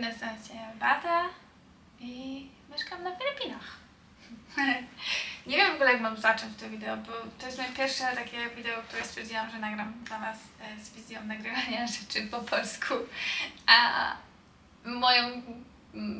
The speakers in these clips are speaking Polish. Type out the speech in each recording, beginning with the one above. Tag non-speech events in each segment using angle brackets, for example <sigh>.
nazywam się Bata i mieszkam na Filipinach. <laughs> Nie wiem w ogóle jak mam zacząć to wideo, bo to jest moje pierwsze takie wideo, które stwierdziłam, że nagram dla Was e, z wizją nagrywania <laughs> rzeczy po polsku. A moją,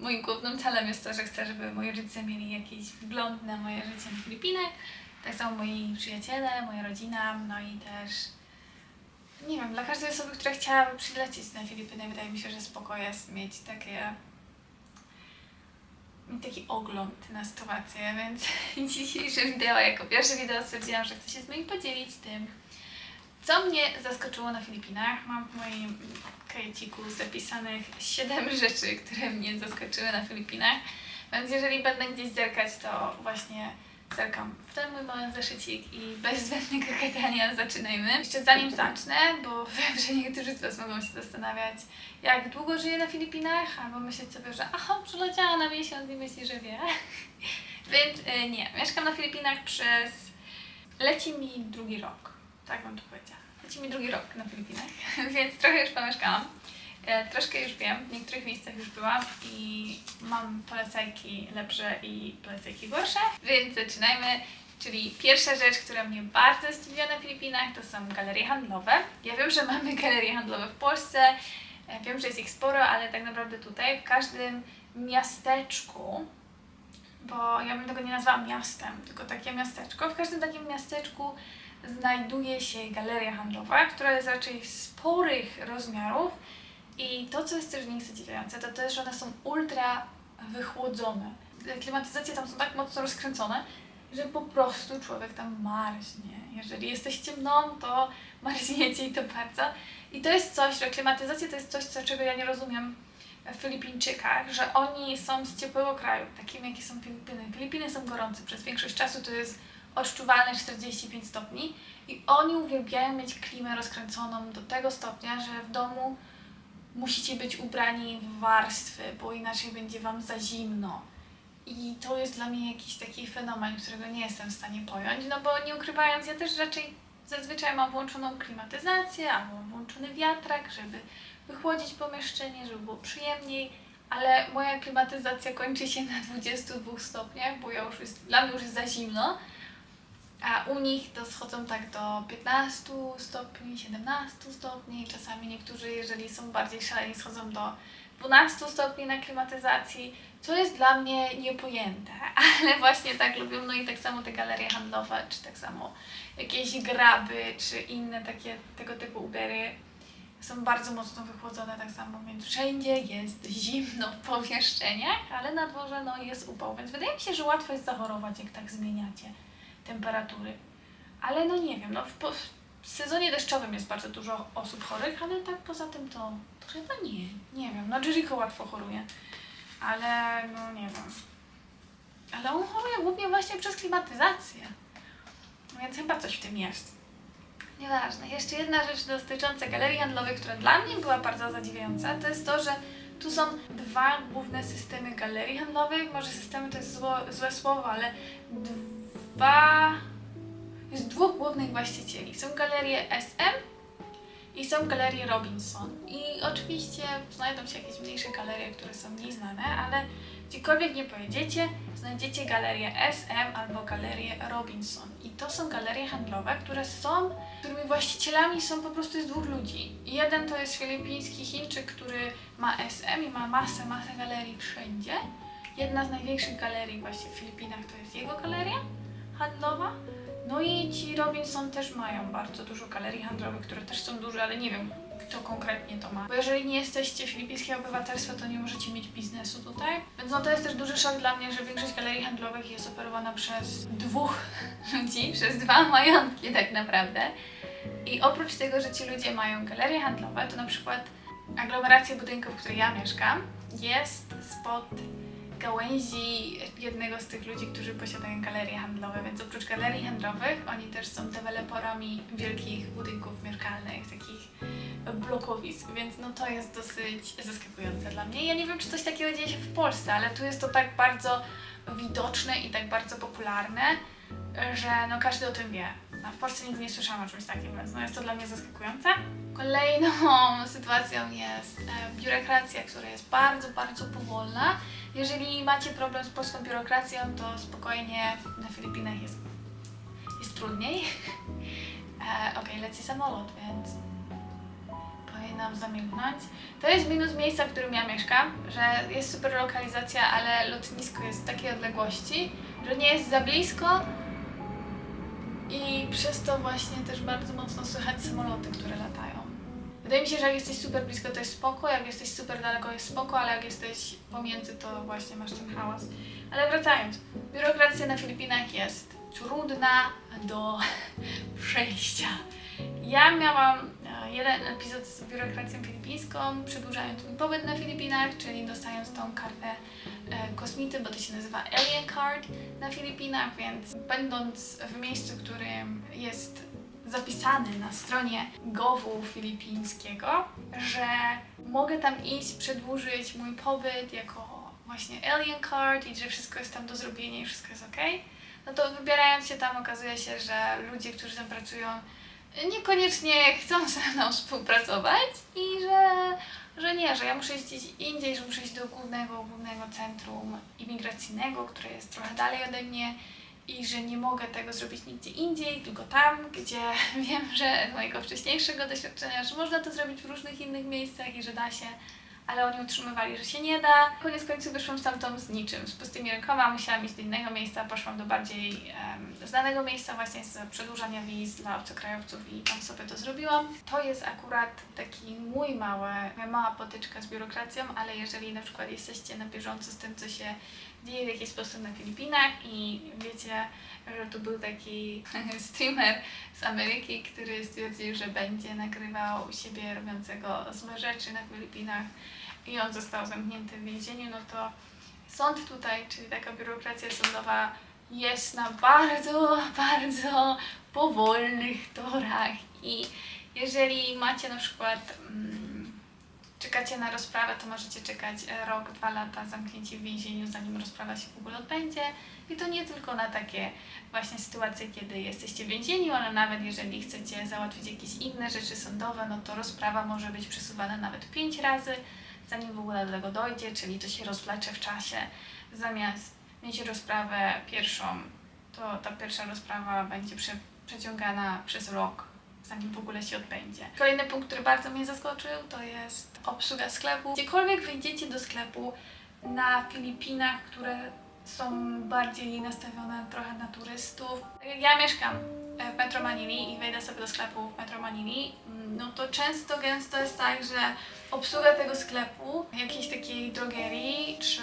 moim głównym celem jest to, że chcę, żeby moi rodzice mieli jakiś wgląd na moje życie na Filipinach. Tak samo moi przyjaciele, moja rodzina, no i też nie wiem, dla każdej osoby, która chciałaby przylecieć na Filipiny, wydaje mi się, że spoko jest mieć takie taki ogląd na sytuację, więc <laughs> dzisiejsze wideo, jako pierwsze wideo stwierdziłam, że chcę się z moim podzielić tym, co mnie zaskoczyło na Filipinach. Mam w moim kajeciku zapisanych 7 rzeczy, które mnie zaskoczyły na Filipinach, więc jeżeli będę gdzieś zerkać, to właśnie zerkam w ten mój mały zeszycik i bez zbędnego <laughs> gadania zaczynajmy. Jeszcze zanim zacznę, bo <laughs> wiem, że niektórzy z Was mogą się zastanawiać, jak długo żyję na Filipinach, albo myśleć sobie, że aha, przyleciała na miesiąc i myśli, że wie. <laughs> Więc y, nie, mieszkam na Filipinach przez... leci mi drugi rok, tak bym to powiedziała. Leci mi drugi rok na Filipinach, więc trochę już pomieszkałam. E, Troszkę już wiem, w niektórych miejscach już byłam i mam polecajki lepsze i polecajki gorsze, więc zaczynajmy. Czyli pierwsza rzecz, która mnie bardzo zdziwiła na Filipinach, to są galerie handlowe. Ja wiem, że mamy galerie handlowe w Polsce, e, wiem, że jest ich sporo, ale tak naprawdę tutaj w każdym miasteczku, bo ja bym tego nie nazwała miastem, tylko takie miasteczko, w każdym takim miasteczku znajduje się galeria handlowa, która jest raczej sporych rozmiarów i to, co jest też w nich zadziwiające, to to, że one są ultra wychłodzone. Klimatyzacje tam są tak mocno rozkręcone, że po prostu człowiek tam marznie. Jeżeli jesteście mną, to marzniecie i to bardzo. I to jest coś, że klimatyzacja to jest coś, co, czego ja nie rozumiem w Filipińczykach, że oni są z ciepłego kraju, takim jakie są Filipiny. Filipiny są gorące, przez większość czasu to jest odczuwalne 45 stopni i oni uwielbiają mieć klimę rozkręconą do tego stopnia, że w domu musicie być ubrani w warstwy, bo inaczej będzie wam za zimno. I to jest dla mnie jakiś taki fenomen, którego nie jestem w stanie pojąć, no bo nie ukrywając, ja też raczej zazwyczaj mam włączoną klimatyzację albo włączony wiatrak, żeby wychłodzić pomieszczenie, żeby było przyjemniej, ale moja klimatyzacja kończy się na 22 stopniach, bo ja już jest, dla mnie już jest za zimno, a u nich to schodzą tak do 15 stopni, 17 stopni, czasami niektórzy, jeżeli są bardziej szaleni, schodzą do 12 stopni na klimatyzacji, co jest dla mnie niepojęte, <laughs> ale właśnie tak lubią, no i tak samo te galerie handlowe, czy tak samo jakieś graby, czy inne takie tego typu ubery są bardzo mocno wychłodzone, tak samo, więc wszędzie jest zimno w pomieszczeniach, ale na dworze no jest upał, więc wydaje mi się, że łatwo jest zachorować, jak tak zmieniacie temperatury. Ale no nie wiem, no w, w sezonie deszczowym jest bardzo dużo osób chorych, ale tak poza tym to, to chyba nie. Nie wiem, no Jericho łatwo choruje, ale no nie wiem. Ale on choruje głównie właśnie przez klimatyzację. Więc chyba coś w tym jest. Nieważne. Jeszcze jedna rzecz dotycząca galerii handlowych, która dla mnie była bardzo zadziwiająca, to jest to, że tu są dwa główne systemy galerii handlowych. Może systemy to jest zło, złe słowo, ale dwa. Jest dwóch głównych właścicieli. Są galerie SM i są galerie Robinson. I oczywiście znajdą się jakieś mniejsze galerie, które są mniej znane, ale gdziekolwiek nie pojedziecie, znajdziecie galerię SM albo galerię Robinson. I to są galerie handlowe, które są, którymi właścicielami są po prostu jest dwóch ludzi. Jeden to jest filipiński Chińczyk, który ma SM i ma masę, masę galerii wszędzie. Jedna z największych galerii właśnie w Filipinach to jest jego galeria handlowa. No i ci Robinson też mają bardzo dużo galerii handlowych, które też są duże, ale nie wiem, kto konkretnie to ma. Bo jeżeli nie jesteście filipińskiego obywatelstwa, to nie możecie mieć biznesu tutaj. Więc no to jest też duży szok dla mnie, że większość galerii handlowych jest operowana przez dwóch <laughs> ludzi, przez dwa majątki tak naprawdę. I oprócz tego, że ci ludzie mają galerie handlowe, to na przykład aglomeracja budynków, w której ja mieszkam, jest spod gałęzi jednego z tych ludzi, którzy posiadają galerie handlowe, więc oprócz galerii handlowych oni też są deweloperami wielkich budynków mieszkalnych, takich blokowisk, więc no to jest dosyć zaskakujące dla mnie. Ja nie wiem, czy coś takiego dzieje się w Polsce, ale tu jest to tak bardzo widoczne i tak bardzo popularne, że no każdy o tym wie. Trudna. W Polsce nigdy nie słyszałam o czymś takim, więc no jest to dla mnie zaskakujące. Kolejną <laughs> sytuacją jest e, biurokracja, która jest bardzo, bardzo powolna. Jeżeli macie problem z polską biurokracją, to spokojnie na Filipinach jest, jest trudniej. <laughs> E, Okej, leci samolot, więc powinnam zamilknąć. To jest minus miejsca, w którym ja mieszkam, że jest super lokalizacja, ale lotnisko jest w takiej odległości, że nie jest za blisko i przez to właśnie też bardzo mocno słychać samoloty, które latają. Wydaje mi się, że jak jesteś super blisko, to jest spoko, jak jesteś super daleko, jest spoko, ale jak jesteś pomiędzy, to właśnie masz ten hałas. Ale wracając, biurokracja na Filipinach jest trudna do <laughs> przejścia. Ja miałam jeden epizod z biurokracją filipińską, przedłużając mój pobyt na Filipinach, czyli dostając tą kartę e, kosmity, bo to się nazywa Alien Card na Filipinach, więc będąc w miejscu, którym jest zapisany na stronie GOW-u filipińskiego, że mogę tam iść, przedłużyć mój pobyt jako właśnie Alien Card i że wszystko jest tam do zrobienia i wszystko jest ok, no to wybierając się tam okazuje się, że ludzie, którzy tam pracują, niekoniecznie chcą ze mną współpracować i że, że nie, że ja muszę iść gdzieś indziej, że muszę iść do głównego, głównego centrum imigracyjnego, które jest trochę dalej ode mnie i że nie mogę tego zrobić nigdzie indziej, tylko tam, gdzie <laughs> wiem, że z mojego wcześniejszego doświadczenia, że można to zrobić w różnych innych miejscach i że da się, ale oni utrzymywali, że się nie da. Koniec końców wyszłam stamtąd z niczym, z pustymi rękoma, musiałam iść do innego miejsca, poszłam do bardziej em, znanego miejsca właśnie z przedłużania wiz dla obcokrajowców i tam sobie to zrobiłam. To jest akurat taki mój mały, mała potyczka z biurokracją, ale jeżeli na przykład jesteście na bieżąco z tym, co się dzieje w jakiś sposób na Filipinach i wiecie, że tu był taki <laughs> streamer z Ameryki, który stwierdził, że będzie nagrywał siebie robiącego złe rzeczy na Filipinach i on został zamknięty w więzieniu, no to sąd tutaj, czyli taka biurokracja sądowa jest na bardzo, <laughs> bardzo powolnych torach i jeżeli macie na przykład mm, czekacie na rozprawę, to możecie czekać e, rok, dwa lata zamknięci w więzieniu, zanim rozprawa się w ogóle odbędzie. I to nie tylko na takie właśnie sytuacje, kiedy jesteście w więzieniu, ale nawet jeżeli chcecie załatwić jakieś inne rzeczy sądowe, no to rozprawa może być przesuwana nawet pięć razy, zanim w ogóle do tego dojdzie, czyli to się rozwlecze w czasie. Zamiast mieć rozprawę pierwszą, to ta pierwsza rozprawa będzie prze, przeciągana przez rok, zanim w ogóle się odbędzie. Kolejny punkt, który bardzo mnie zaskoczył, to jest obsługa sklepu. Gdziekolwiek wejdziecie do sklepu na Filipinach, które są bardziej nastawione trochę na turystów. Ja mieszkam w Metro Manili i wejdę sobie do sklepu w Metro Manili, no to często, gęsto jest tak, że obsługa tego sklepu, jakiejś takiej drogerii, czy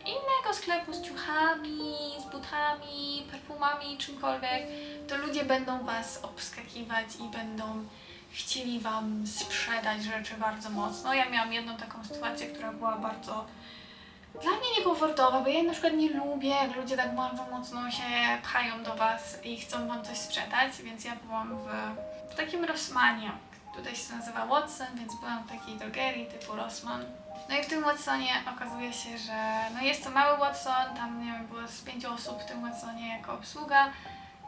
innego sklepu z ciuchami, butami, perfumami, czymkolwiek, to ludzie będą Was obskakiwać i będą chcieli Wam sprzedać rzeczy bardzo mocno. Ja miałam jedną taką sytuację, która była bardzo dla mnie niekomfortowa, bo ja na przykład nie lubię, jak ludzie tak bardzo mocno się pchają do Was i chcą Wam coś sprzedać, więc ja byłam w, w takim Rossmanie. Tutaj się nazywa Watson, więc byłam w takiej drogerii typu Rossmann. No i w tym Watsonie okazuje się, że no jest to mały Watson, tam nie wiem, było z pięciu osób w tym Watsonie jako obsługa.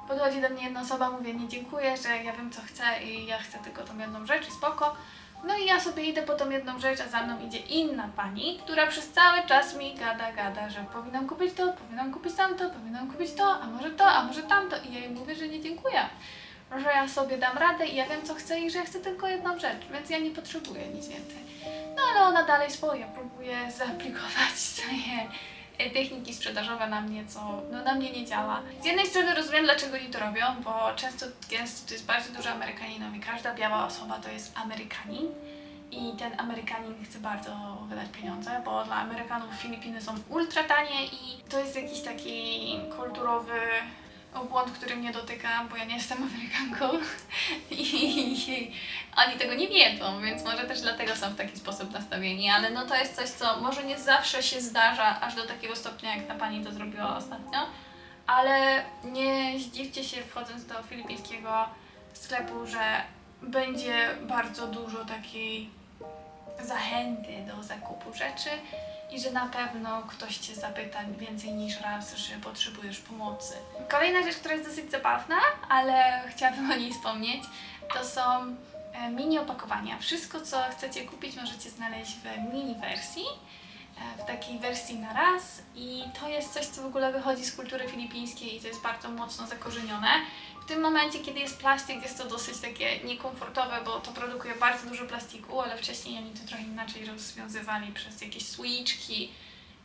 Podchodzi do mnie jedna osoba, mówię nie dziękuję, że ja wiem co chcę i ja chcę tylko tą jedną rzecz i spoko. No i ja sobie idę po tą jedną rzecz, a za mną idzie inna pani, która przez cały czas mi gada, gada, że powinnam kupić to, powinnam kupić tamto, powinnam kupić to, a może to, a może tamto. I ja jej mówię, że nie dziękuję. Że ja sobie dam radę i ja wiem co chcę i że chcę tylko jedną rzecz, więc ja nie potrzebuję nic więcej. No ale ona dalej swoje próbuje <laughs> zaaplikować swoje e, techniki sprzedażowe na mnie, co no, na mnie nie działa. Z jednej strony rozumiem, dlaczego oni to robią, bo często gęsto to jest bardzo dużo Amerykaninów i każda biała osoba to jest Amerykanin. I ten Amerykanin chce bardzo wydać pieniądze, bo dla Amerykanów Filipiny są ultra tanie i to jest jakiś taki kulturowy obłąd, który mnie dotyka, bo ja nie jestem <laughs> Amerykanką i oni tego nie wiedzą, więc może też dlatego są w taki sposób nastawieni, ale no to jest coś, co może nie zawsze się zdarza aż do takiego stopnia, jak ta pani to zrobiła ostatnio, ale nie zdziwcie się wchodząc do filipińskiego sklepu, że będzie bardzo dużo takiej zachęty do zakupu rzeczy i że na pewno ktoś Cię zapyta więcej niż raz, że potrzebujesz pomocy. Kolejna rzecz, która jest dosyć zabawna, ale chciałabym o niej wspomnieć, to są e, mini opakowania. Wszystko, co chcecie kupić, możecie znaleźć w mini wersji, w takiej wersji na raz i to jest coś, co w ogóle wychodzi z kultury filipińskiej i to jest bardzo mocno zakorzenione. W tym momencie, kiedy jest plastik, jest to dosyć takie niekomfortowe, bo to produkuje bardzo dużo plastiku, ale wcześniej oni to trochę inaczej rozwiązywali przez jakieś słoiczki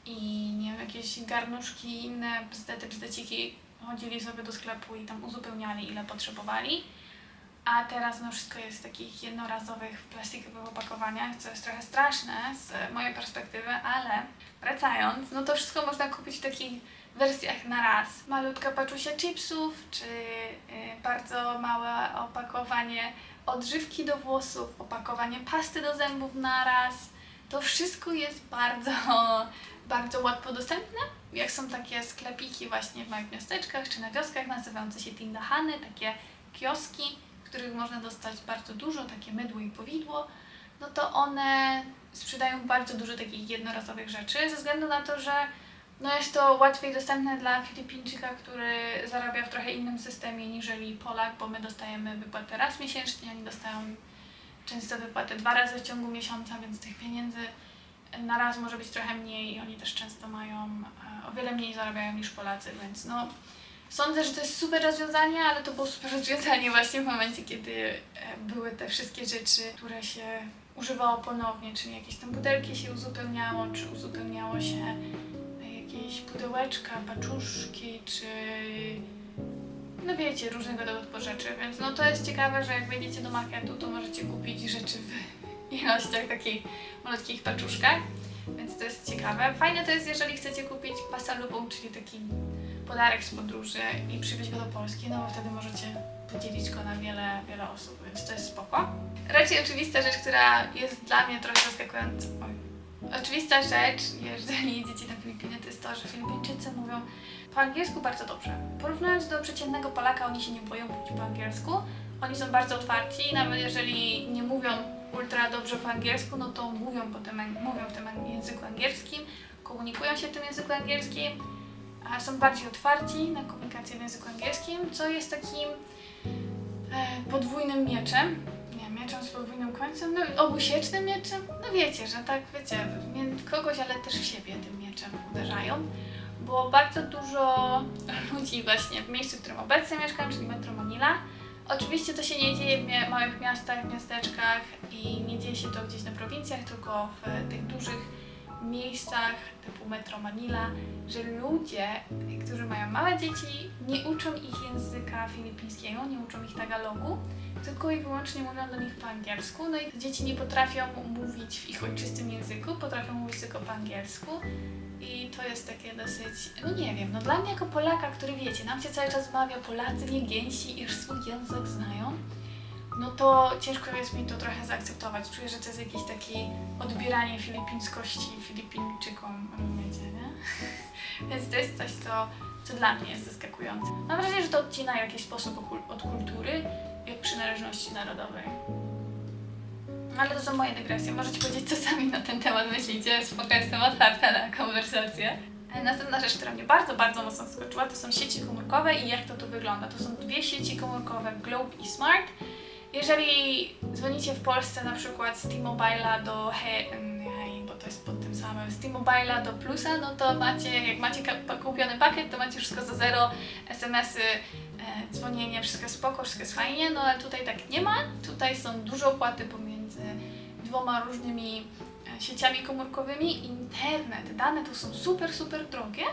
i nie wiem, jakieś garnuszki inne bzdety, bzdeciki. Chodzili sobie do sklepu i tam uzupełniali ile potrzebowali. A teraz no wszystko jest w takich jednorazowych, plastikowych opakowaniach, co jest trochę straszne z mojej perspektywy, ale wracając, no to wszystko można kupić w takich wersjach na raz. Malutka paczusia chipsów, czy y, bardzo małe opakowanie odżywki do włosów, opakowanie pasty do zębów na raz. To wszystko jest bardzo, bardzo łatwo dostępne. Jak są takie sklepiki właśnie w małych miasteczkach czy na wioskach nazywające się tindahany, takie kioski, których można dostać bardzo dużo, takie mydło i powidło, no to one sprzedają bardzo dużo takich jednorazowych rzeczy, ze względu na to, że no jest to łatwiej dostępne dla Filipińczyka, który zarabia w trochę innym systemie niżeli Polak, bo my dostajemy wypłatę raz miesięcznie, oni dostają często wypłatę dwa razy w ciągu miesiąca, więc tych pieniędzy na raz może być trochę mniej i oni też często mają, e, o wiele mniej zarabiają niż Polacy, więc no sądzę, że to jest super rozwiązanie, ale to było super rozwiązanie właśnie w momencie, kiedy e, były te wszystkie rzeczy, które się używało ponownie, czyli jakieś tam butelki się uzupełniało, czy uzupełniało się jakieś pudełeczka, paczuszki, czy no wiecie, różnego typu rzeczy, więc no to jest ciekawe, że jak wejdziecie do marketu, to możecie kupić rzeczy w <laughs> ilościach takich malutkich paczuszkach, więc to jest ciekawe. Fajne to jest, jeżeli chcecie kupić pasalubą, czyli taki podarek z podróży i przywieźć go do Polski, no bo wtedy możecie podzielić go na wiele, wiele osób, więc to jest spoko. Raczej oczywista rzecz, która jest dla mnie trochę zaskakująca. Oj. Oczywista rzecz, jeżeli <laughs> jedziecie na Filipiny, to jest to, że Filipińczycy mówią po angielsku bardzo dobrze. Porównując do przeciętnego Polaka, oni się nie boją mówić po angielsku. Oni są bardzo otwarci, nawet jeżeli nie mówią ultra dobrze po angielsku, no to mówią, po mówią w tym języku angielskim, komunikują się w tym języku angielskim, a są bardziej otwarci na komunikację w języku angielskim, co jest takim e, podwójnym mieczem. Nie, mieczem z podwójnym końcem, no obusiecznym mieczem. No wiecie, że tak, wiecie, nie kogoś, ale też w siebie tym mieczem uderzają. Było bardzo dużo ludzi właśnie w miejscu, w którym obecnie mieszkam, czyli Metro Manila. Oczywiście to się nie dzieje w małych miastach, miasteczkach i nie dzieje się to gdzieś na prowincjach, tylko w tych dużych miejscach typu Metro Manila, że ludzie, którzy mają małe dzieci, nie uczą ich języka filipińskiego, nie uczą ich tagalogu, tylko i wyłącznie mówią do nich po angielsku. No i dzieci nie potrafią mówić w ich ojczystym języku, potrafią mówić tylko po angielsku. I to jest takie dosyć, no nie wiem, no dla mnie jako Polaka, który wiecie, nam się cały czas wmawia Polacy nie gęsi, iż swój język znają, no to ciężko jest mi to trochę zaakceptować. Czuję, że to jest jakieś takie odbieranie filipińskości Filipińczykom, rozumiecie, nie? <laughs> Więc to jest coś, co, co dla mnie jest zaskakujące. Mam wrażenie, że to odcina w jakiś sposób od kul- od kultury i od przynależności narodowej. No ale to są moje dygresje. Możecie powiedzieć, co sami na ten temat myślicie. Spoko, jestem otwarta na konwersację. E, Następna rzecz, która mnie bardzo, bardzo mocno zaskoczyła, to są sieci komórkowe i jak to tu wygląda. To są dwie sieci komórkowe, Globe i Smart. Jeżeli dzwonicie w Polsce na przykład z T-Mobile'a do Hej, bo to jest pod tym samym, z T-Mobile'a do Plusa, no to macie, jak macie kupiony pakiet, to macie wszystko za zero, SMS-y, e, dzwonienie, wszystko spoko, wszystko jest fajnie, no ale tutaj tak nie ma. Tutaj są duże opłaty pomiędzy dwoma różnymi e, sieciami komórkowymi. Internet, dane tu są super, super drogie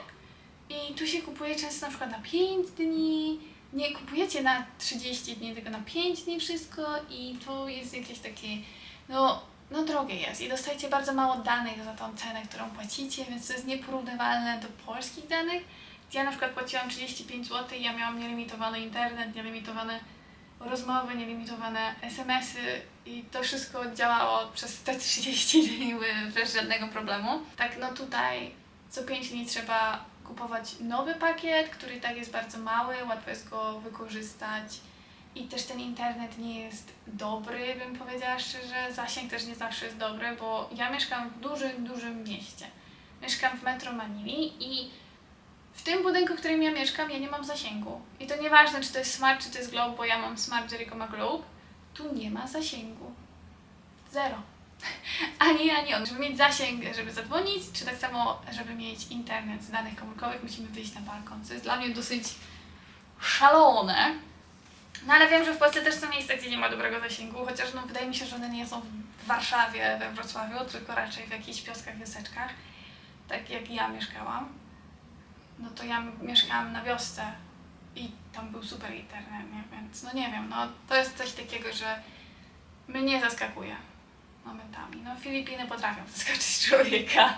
i tu się kupuje często na przykład na 5 dni, nie kupujecie na 30 dni, tylko na 5 dni wszystko i to jest jakieś takie, no, no drogie jest i dostajecie bardzo mało danych za tą cenę, którą płacicie, więc to jest nieporównywalne do polskich danych. Ja na przykład płaciłam 35 zł i ja miałam nielimitowany internet, nielimitowane rozmowy, nielimitowane SMS-y i to wszystko działało przez te 30 dni bez żadnego problemu. Tak, no tutaj co 5 dni trzeba kupować nowy pakiet, który tak jest bardzo mały, łatwo jest go wykorzystać i też ten internet nie jest dobry, bym powiedziała szczerze. Zasięg też nie zawsze jest dobry, bo ja mieszkam w dużym, dużym mieście. Mieszkam w Metro Manili i w tym budynku, w którym ja mieszkam, ja nie mam zasięgu. I to nieważne, czy to jest Smart, czy to jest Globe, bo ja mam Smart, Jericho ma Globe. Tu nie ma zasięgu. Zero. Ani, ani on. Żeby mieć zasięg, żeby zadzwonić, czy tak samo, żeby mieć internet z danych komórkowych, musimy wyjść na balkon, co jest dla mnie dosyć szalone. No ale wiem, że w Polsce też są miejsca, gdzie nie ma dobrego zasięgu, chociaż no, wydaje mi się, że one nie są w Warszawie, we Wrocławiu, tylko raczej w jakichś wioskach, wioseczkach, tak jak ja mieszkałam. No to ja mieszkałam na wiosce i tam był super internet, nie? więc no nie wiem, no to jest coś takiego, że mnie zaskakuje momentami. No Filipiny potrafią zaskoczyć <laughs> człowieka.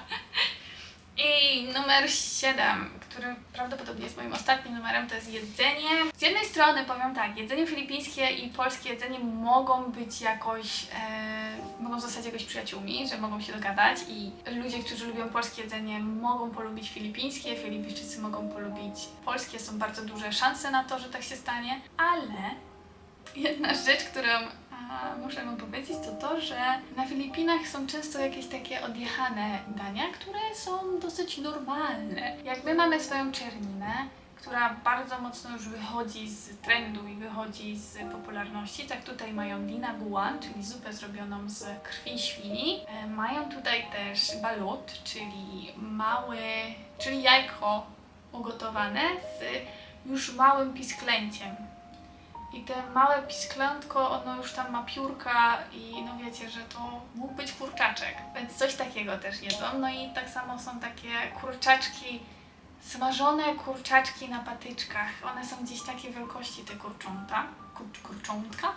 I numer 7, który prawdopodobnie jest moim ostatnim numerem, to jest jedzenie. Z jednej strony powiem tak, jedzenie filipińskie i polskie jedzenie mogą być jakoś, e, mogą zostać jakoś przyjaciółmi, że mogą się dogadać i ludzie, którzy lubią polskie jedzenie mogą polubić filipińskie, Filipińczycy mogą polubić polskie, są bardzo duże szanse na to, że tak się stanie, ale jedna rzecz, którą a, muszę wam powiedzieć, to to, że na Filipinach są często jakieś takie odjechane dania, które są dosyć normalne. Jak my mamy swoją czerninę, która bardzo mocno już wychodzi z trendu i wychodzi z popularności, tak tutaj mają dinaguan, czyli zupę zrobioną z krwi świni. E, Mają tutaj też balut, czyli mały, czyli jajko ugotowane z już małym pisklęciem. I te małe pisklętko, ono już tam ma piórka i no wiecie, że to mógł być kurczaczek, więc coś takiego też jedzą. No i tak samo są takie kurczaczki, smażone kurczaczki na patyczkach. One są gdzieś takiej wielkości, te kurcząta, kur, kurczątka,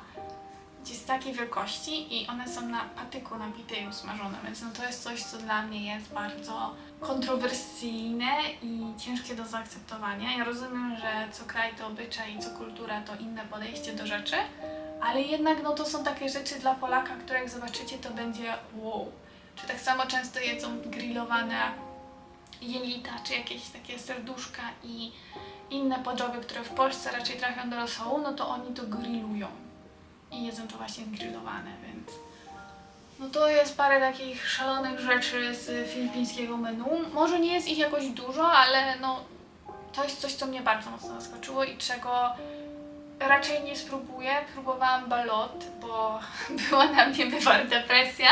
gdzieś takiej wielkości i one są na patyku nabite i usmażone, więc no to jest coś, co dla mnie jest bardzo kontrowersyjne i ciężkie do zaakceptowania. Ja rozumiem, że co kraj to obyczaj i co kultura to inne podejście do rzeczy, ale jednak no to są takie rzeczy dla Polaka, które jak zobaczycie to będzie wow. Czy tak samo często jedzą grillowane jelita, czy jakieś takie serduszka i inne podoby, które w Polsce raczej trafią do rosołu, no to oni to grillują i jedzą to właśnie grillowane, więc no to jest parę takich szalonych rzeczy z filipińskiego menu. Może nie jest ich jakoś dużo, ale no to jest coś, co mnie bardzo mocno zaskoczyło i czego raczej nie spróbuję. Próbowałam balot, bo <laughs> była na mnie bywa depresja,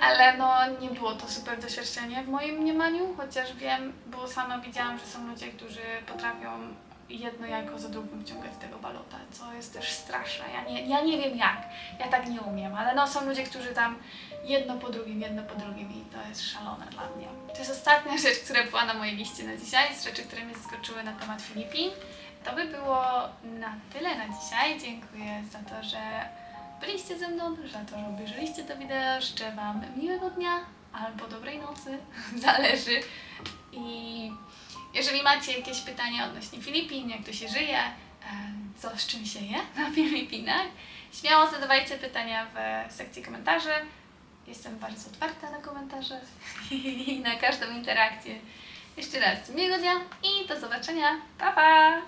ale no nie było to super doświadczenie w moim mniemaniu, chociaż wiem, bo sama widziałam, że są ludzie, którzy potrafią jedno jajko za drugim wciągać z tego balota, co jest też straszne. Ja nie, ja nie wiem jak, ja tak nie umiem, ale no są ludzie, którzy tam jedno po drugim, jedno po drugim i to jest szalone dla mnie. To jest ostatnia <laughs> rzecz, która była na mojej liście na dzisiaj, z rzeczy, które mnie zaskoczyły na temat Filipin. To by było na tyle na dzisiaj. Dziękuję za to, że byliście ze mną, za to, że obejrzeliście to wideo. Życzę Wam miłego dnia albo dobrej nocy, <laughs> zależy. I jeżeli macie jakieś pytania odnośnie Filipin, jak to się żyje, e, co z czym się je na Filipinach, śmiało zadawajcie pytania w sekcji komentarzy. Jestem bardzo otwarta na komentarze i na każdą interakcję. Jeszcze raz miłego dnia i do zobaczenia. Pa, pa!